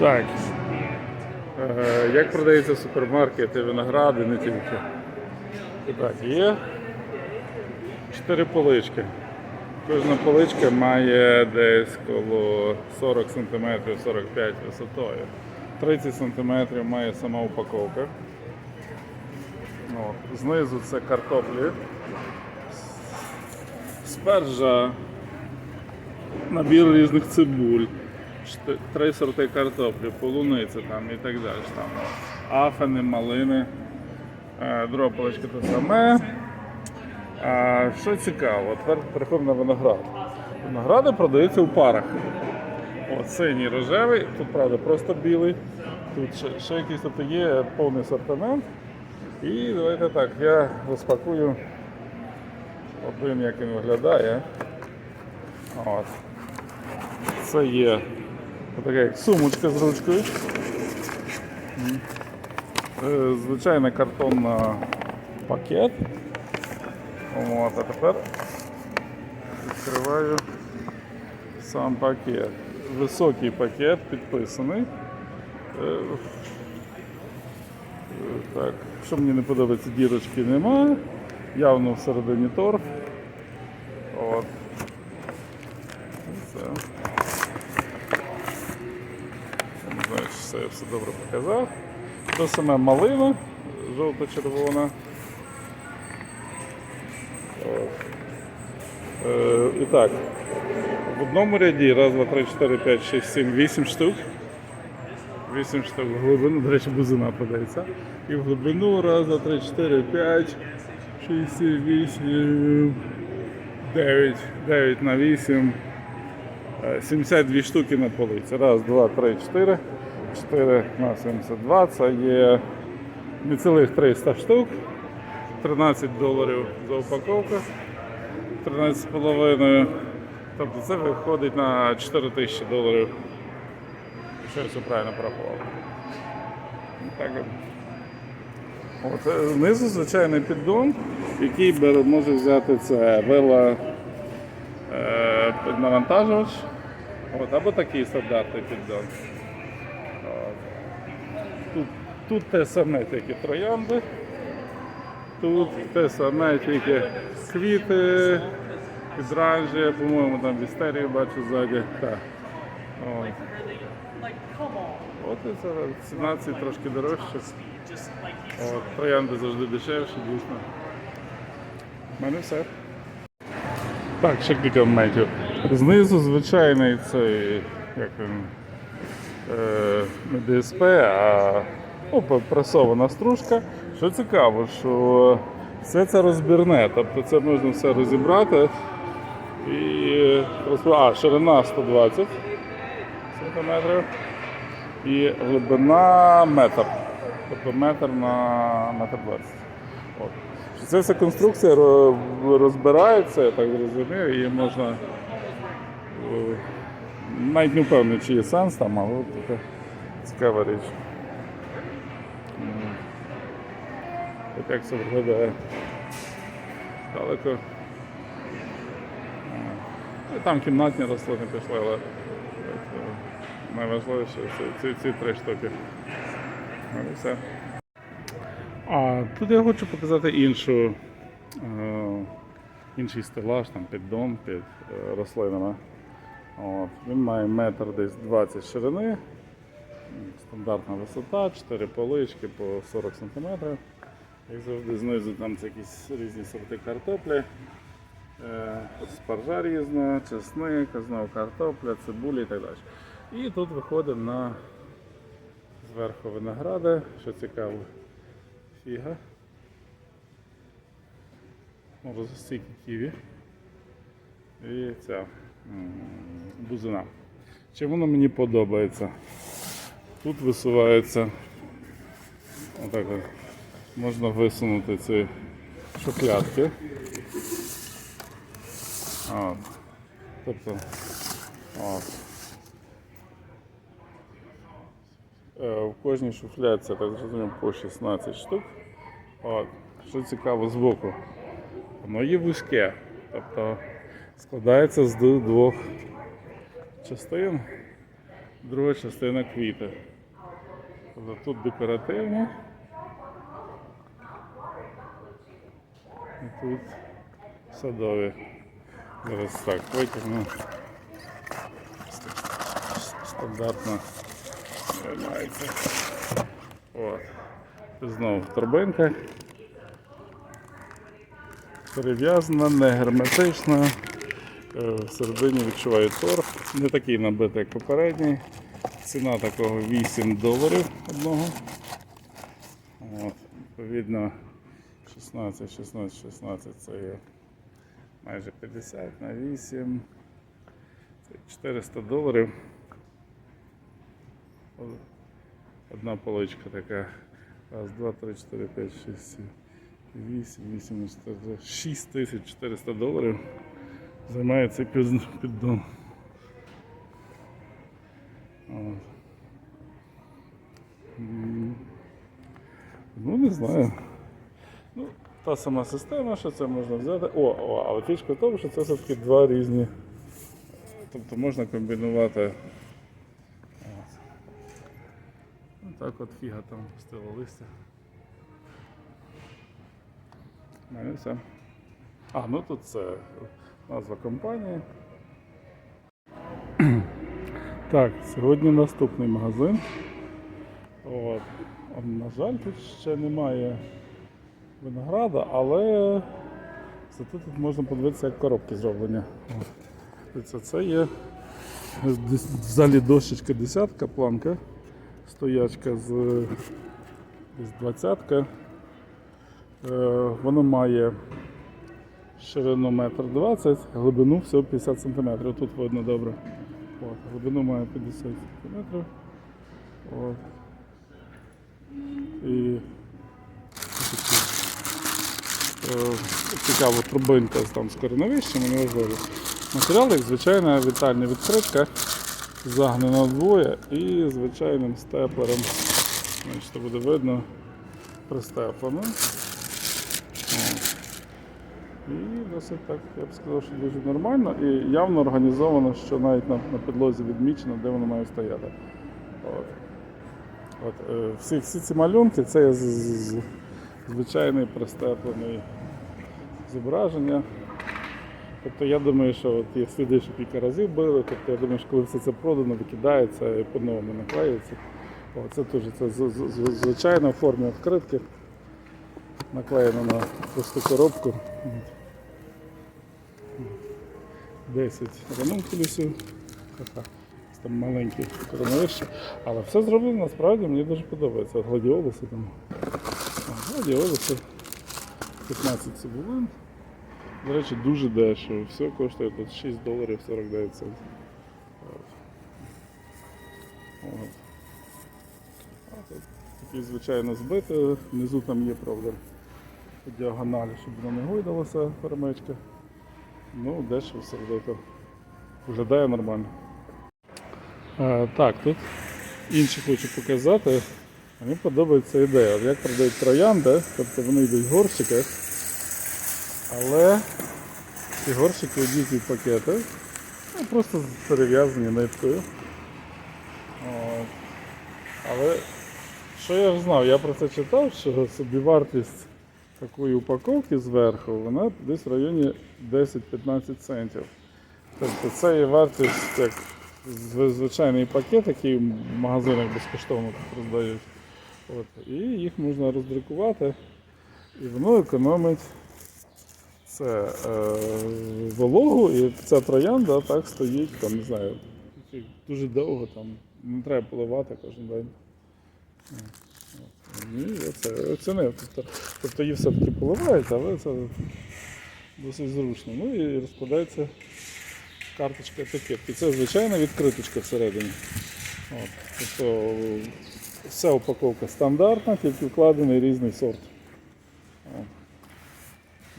Так. Як продається супермаркети виногради, не тільки. Так, є чотири полички. Кожна поличка має десь коло 40 см, 45 висотою. 30 см має сама упаковка. От. Знизу це картоплі. Спержа набір різних цибуль, три сорти картоплі, полуниці там і так далі. Там, афини, малини, Е, те саме. А, що цікаво, тепер переходимо на виноград. Виногради продаються у парах. От, синій рожевий, тут правда просто білий. Тут ще, ще якийсь тобто є повний асортимент. І давайте так, я розпакую один, як він виглядає. От. Це є така як сумочка з ручкою. Е, Звичайний картонний пакет. От, а тепер відкриваю сам пакет. Високий пакет підписаний. Е, е, Так, що мені не подобається, дірочки немає. Явно всередині торф. От. Це. Я не знаю, чи все, добре показав. Те саме малина жовто-червона. Е, і так, в одному ряді раз, два, три, чотири, п'ять, шість, сім, вісім штук. Вісім штук в глибину, до речі, бузина продається. І в глибину раз, два, три, чотири, п'ять, шість, сім, вісім, дев'ять, дев'ять на вісім. Е, 72 штуки на полиці. Раз, два, три, чотири. 4 на 72. Це є нецілих 300 штук. 13 доларів за упаковку. 13,5. Тобто це виходить на 4 тисячі доларів. Якщо я все правильно порахував. Так. от. Знизу звичайний піддон, який може взяти це вела е, навантажувач. От, або такий стандартний піддон. Тут, те саме тільки троянди. Тут те саме тільки квіти, гідранжія, по-моєму, там вістерію бачу ззаді. От. І це 17 трошки дорожче. От, троянди завжди дешевші, дійсно. У мене все. Так, ще кілька моментів. Знизу звичайний цей, як він, е, не ДСП, а ну, пресована стружка. Що цікаво, що все це розбірне, тобто це можна все розібрати. І а, ширина 120 сантиметрів і глибина метр. Тобто метр на метр 20. Це вся конструкція розбирається, я так зрозумів, і можна е, навіть не впевнений, чи є сенс там, але така цікава річ. От як це виглядає далеко. Е, і Там кімнатні рослини пішли, але е, найважливіше це ці, ці три штуки. Ну, і все. А тут я хочу показати іншу, е, інший стелаж, там піддон під е, рослинами. От. Він має метр десь 20 ширини, стандартна висота, 4 полички по 40 см. Як завжди знизу там це якісь різні сорти картоплі. Е, Спаржа різна, чесник, знову картопля, цибуля і так далі. І тут виходить на зверху виногради, що цікаво, фіга. Розостійки ківі. І ця бузина. Чим воно мені подобається? Тут висувається отак от. Можна висунути ці шухлядки. От. Тобто, от. Е, В кожній шуфляці, так зрозумів, по 16 штук. От. Що цікаво збоку, воно є вузьке, тобто складається з двох частин. друга частина квіти. Тобто тут декоративні. І тут садові. Зараз так витягну. Стандартно тримається. От. Знову торбинка. Перев'язана, не герметична. Е, Всередині відчуваю торг. Не такий набитий, як попередній. Ціна такого 8 доларів одного. От, відповідно, 16, 16, 16 це є майже 50 на 8. Це 400 доларів. Одна поличка така. Раз, два, три, чотири, п'ять, шість, сім, вісім, вісім, шість тисяч 400 доларів. Займає цей піддон. Ну, не знаю. Ну, та сама система, що це можна взяти. О, о, але фішка в тому, що це все-таки два різні. Тобто можна комбінувати. От. Ну, так от фіга там пустила листя. У мене все. А, ну тут це назва компанії. Так, сьогодні наступний магазин. От. На жаль, тут ще немає винограда, але зато тут можна подивитися, як коробки зроблені. Це є десь в дощечка десятка, планка, стоячка з десь двадцятка. Е, Воно має ширину метр 20, глибину всього 50 см. Тут видно добре. От, глибину має 50 см. От. І цікава трубинка там з кореневищем, неважливо. Матеріал, як звичайна вітальна відкритка, загнена вдвоє і звичайним степлером. Значить, буде видно пристеплено. І досить так, я б сказав, що дуже нормально і явно організовано, що навіть на, на підлозі відмічено, де воно має стояти. От. От, е, всі, всі ці малюнки це звичайний пристеплений зображення. Тобто я думаю, що от є сліди, що кілька разів били, тобто я думаю, що коли все це продано, викидається і по-новому наклеюється. О, це теж це звичайно в формі відкритки. Наклеєно на просту коробку. От. 10 ранункулюсів. Там маленькі коронавище. Але все зроблено насправді мені дуже подобається. Гладіолуси там. Гладіолуси. 15 цибулин. До речі, дуже дешево. Все коштує тут 6 доларів 49 центів. А такі звичайно збити. Внизу там є правда діагоналі, щоб воно не гойдалося перемичка. Ну, дешево сердито. Виглядає нормально. Е, так, тут інші хочу показати. Мені подобається ідея. Як продають троянди, тобто вони йдуть в горщиках, але ці горщики одіті в пакети, ну, просто перев'язані ниткою. От. Але що я ж знав, я про це читав, що собівартість такої упаковки зверху, вона десь в районі 10-15 центів. Тобто це є вартість як звичайний пакет, який в магазинах безкоштовно тут роздають. От. І їх можна роздрукувати, і воно економить це е, вологу, і ця троянда так стоїть, там, не знаю, дуже довго, там, не треба поливати кожен день. Ні, це оцінив. Тобто, тобто її все-таки поливають, але це досить зручно. Ну і розкладається карточка етикетки. Це звичайна відкриточка всередині. От. Тобто вся упаковка стандартна, тільки вкладений різний сорт.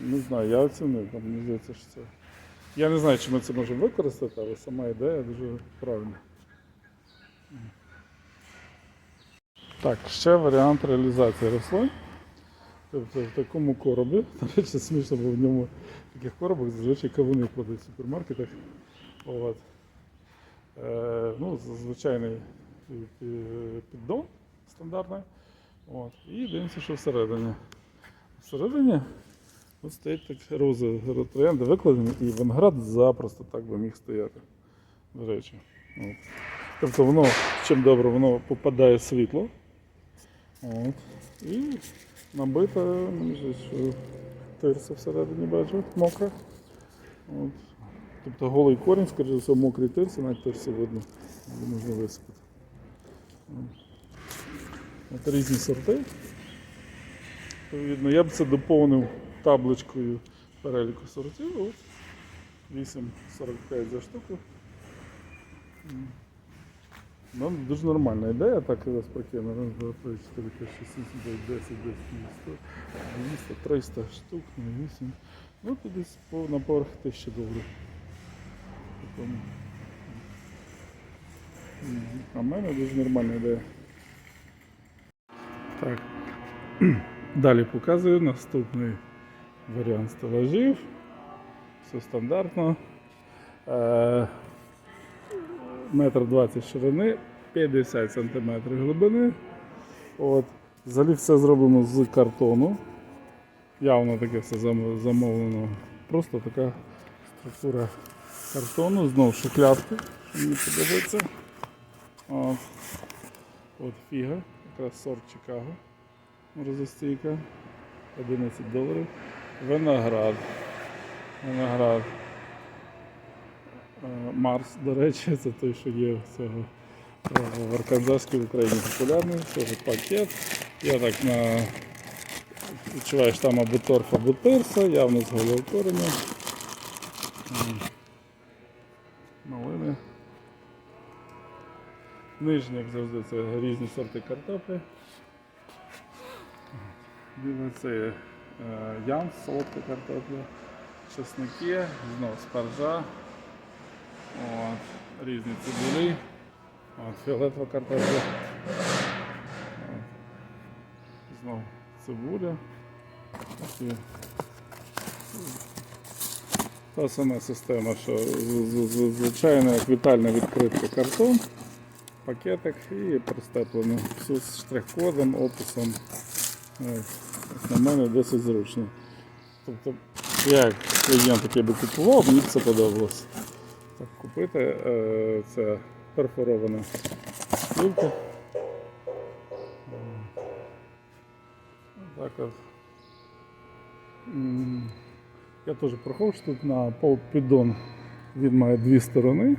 Не знаю, я оцінив, там мені здається, що це. Я не знаю, чи ми це можемо використати, але сама ідея дуже правильна. Так, ще варіант реалізації рослин. Тобто в такому коробі, до речі, смішно, бо в ньому в таких коробах зазвичай кавуни кладуть в супермаркетах. От. е, ну, звичайний піддон стандартний. От, і дивимося, що всередині. Всередині от стоять так рози троянди викладені, і виноград запросто так би міг стояти. До речі. От. Тобто воно, чим добре, воно попадає світло. От. І набита, мені що тирса всередині бачу, мокра. От. Тобто голий корінь, скоріше за все, мокрий тирси, навіть тирси видно, можна висипати. От. Різні сорти. Відповідно, я б це доповнив табличкою переліку сортів. От. 8,45 за штуку. Ну, дуже нормальна ідея, так вас прикину. Раз, два, три, чотири, п'ять, шість, сім, сім, дев'ять, десять, десять, 100, 200, 300 штук на 8. Ну, десь на поверх тисячі доларів. А в мене дуже нормальна ідея. Так. Далі показую наступний варіант стелажів. Все стандартно. Е, Метр 20 ширини, 50 см глибини. От. Взагалі все зроблено з картону. Явно таке все замовлено. Просто така структура картону, знову шухлядки, що мені подобається. От. Фіга, якраз сорт Чикаго. Морозостійка. 11 доларів. Виноград. Виноград. Е, Марс, до речі, це той, що є в цього е, в Арканзаській Україні популярний. Це пакет. Я так на відчуваю, що там або торф, або тирса, явно з голого Нижні, як завжди, це різні сорти картоплі. Біле це е, ям, солодка картопля, чесники, знову спаржа, от, різні цибулі, от, фіолетова картопля. От, Знову цибуля. Такі. Та сама система, що звичайна як вітальна відкритка картон, пакетик і пристеплено. Все з штрих-кодом, описом. От. На мене досить зручно. Тобто, як клієнт який би купував, мені це подобалось. Так, купити е, це перфорована плівка. Так от. Я теж проходжу тут на полпіддон. Він має дві сторони.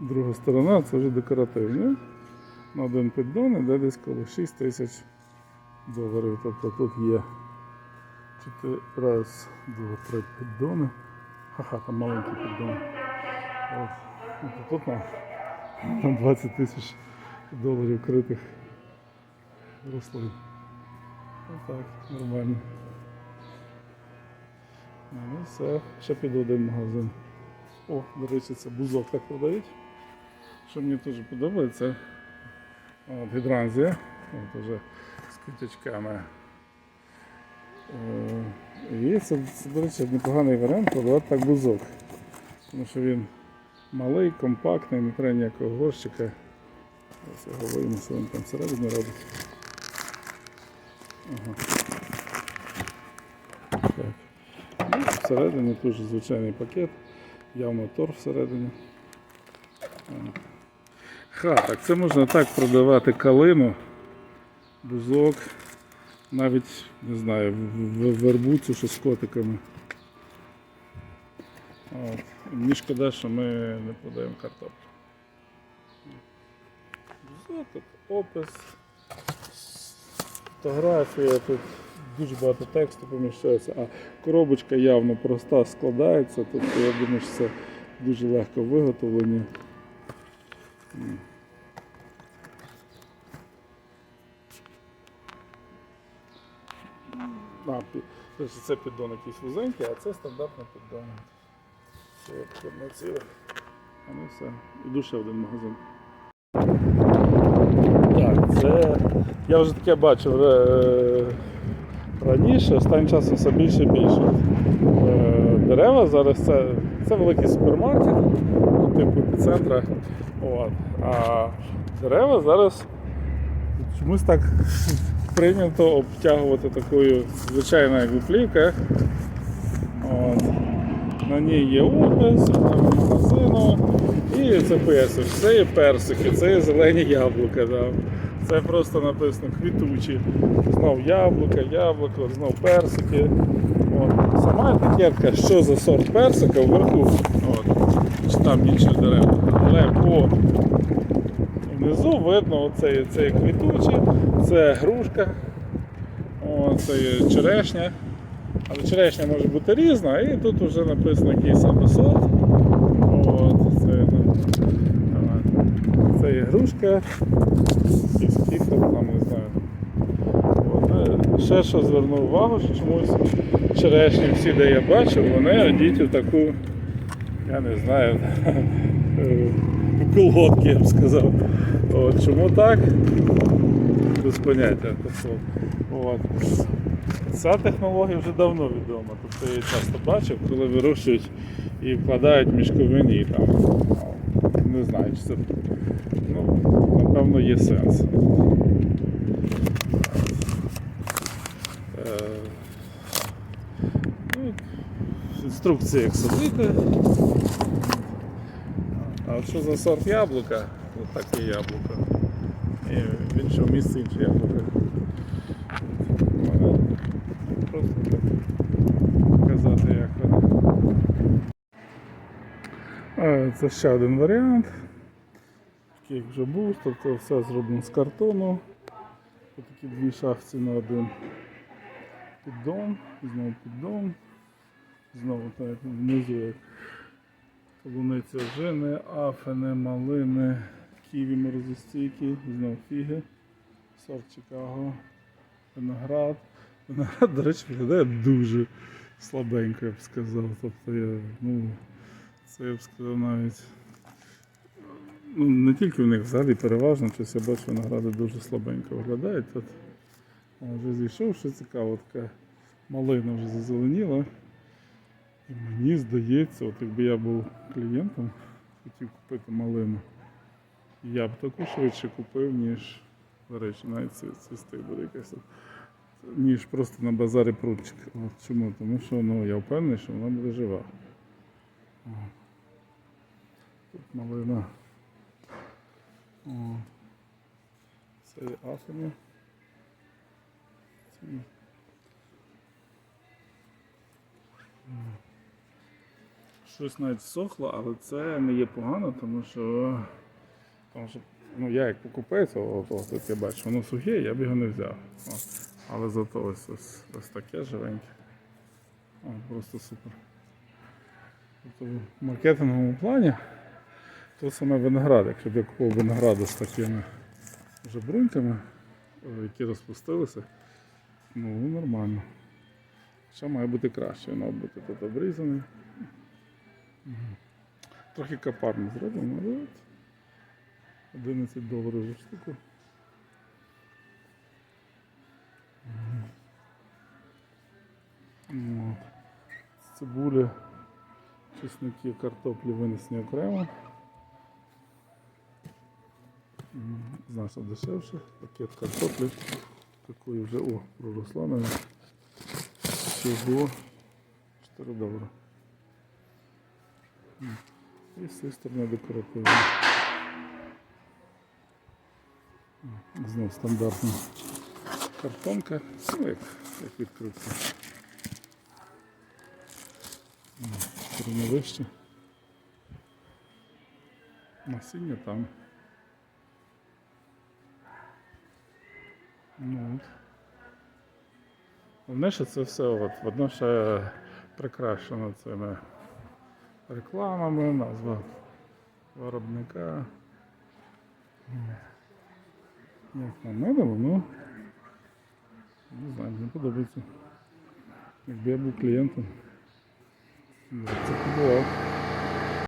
Друга сторона це вже декоративне. На один піддон іде десь коло 6 тисяч доларів. Тобто тут є чотири, раз, два, три піддони. Ха-ха, там маленький піддон. Тобто Тут на, на 20 тисяч доларів критих рослин. Отак, нормально. Ну все, ще піду один магазин. О, до речі, це бузок так продають. Що мені дуже подобається. От, гідранзія. От уже з квіточками. Е, І це, це, до речі, непоганий варіант продавати так бузок. Тому що він малий, компактний, не треба ніякого горщика. Ось його вийму, що він там всередині робить. Ага. Так. Ну, всередині теж звичайний пакет, явно торф всередині. Ха, це можна так продавати калину, бузок, навіть, не знаю, вербу цю що з котиками. От. Мені шкода, що ми не продаємо картоплю. Бузок, опис, фотографія, тут дуже багато тексту поміщається, а коробочка явно проста складається, тобто я думаю, що це дуже легко виготовлення. А, пі- тобто це піддон якийсь вузенький, а це стандартний піддон. Все чорне ціле. Ну все. Іду ще один магазин. Так, це. Я вже таке бачив е, раніше, останнім часом все більше і більше. Е, Дерева зараз це, Це великий супермаркет, ну, типу епіцентра. А дерева зараз чомусь так прийнято обтягувати такою звичайною плівкою. На ній є опис магазину. І це пояснює, це є персики, це є зелені яблука. Да. Це просто написано квітучі. Знов яблука, яблуко, знов персики. От. Сама етикетка, що за сорт персика вверху. От. Чи там інші дерева. Але по внизу видно оце, це квітучі, це грушка, це черешня. Але черешня може бути різна, і тут вже написано який саме сорт. От, це, ну, це є грушка, якийсь кіфер, там не знаю. Ще що звернув увагу, що чомусь черешні всі, де я бачив, вони одіті в таку, я не знаю, е, колготки, я б сказав. От, чому так? Без поняття. Тобто, от. Ця технологія вже давно відома. Тобто я її часто бачив, коли вирощують і вкладають мішковині там. Не знаю, чи це ну, напевно є сенс. Е, ну, Інструкція як садити. А що за сорт яблука? Ось таке яблуко. І в іншому місці інше яблуко. Просто так показати, як воно. Е, Це ще один варіант. Такий вже був, тобто все зроблено з картону. Ось такі дві шахці на один піддон, знову піддон. Знову так внизу як полуниця жини, афини, малини, ківі морозостійкі, знову фіги, сорт Чикаго, виноград. Виноград, до речі, виглядає дуже слабенько, я б сказав. Тобто я, ну, це я б сказав навіть. Ну, не тільки в них взагалі переважно, щось я бачу, виногради дуже слабенько виглядають. Тут вже зійшов, що цікаво, така малина вже зазеленіла. І мені здається, от якби я був клієнтом, хотів купити малину, я б таку швидше купив, ніж, до речі, навіть цвісти буде якась. Ніж просто на базарі прутчик. Чому? Тому що ну, я впевнений, що вона буде жива. Тут малина. Це є. Щось навіть сохло, але це не є погано, тому що, тому що ну, я як покупець, я бачу, воно сухе, я б його не взяв. От. Але зато ось, ось, ось таке живеньке. О, просто супер. Тобто в маркетинговому плані то саме виноград. Якщо б я купив винограду з такими вже бруньками, о, які розпустилися, ну нормально. Ще має бути краще, має бути тут обрізаний. Трохи капарно зроблено, але 11 доларів за штуку. От. Цибуля, чесники, картоплі винесені окремо. Що дешевше. Пакет картоплі. Такої вже о, проросла навіть. Всього 4 долари. М. І з цієї сторони декоративна. Знов стандартна картонка. Ну, як, як відкритка. Сторони вище. Насіння там. Ну, от. Головне, що це все от, воно ще прикрашено цими рекламами, назва виробника. Як на мене, воно не знаю, мені подобається. Якби я був клієнтом. Це купував.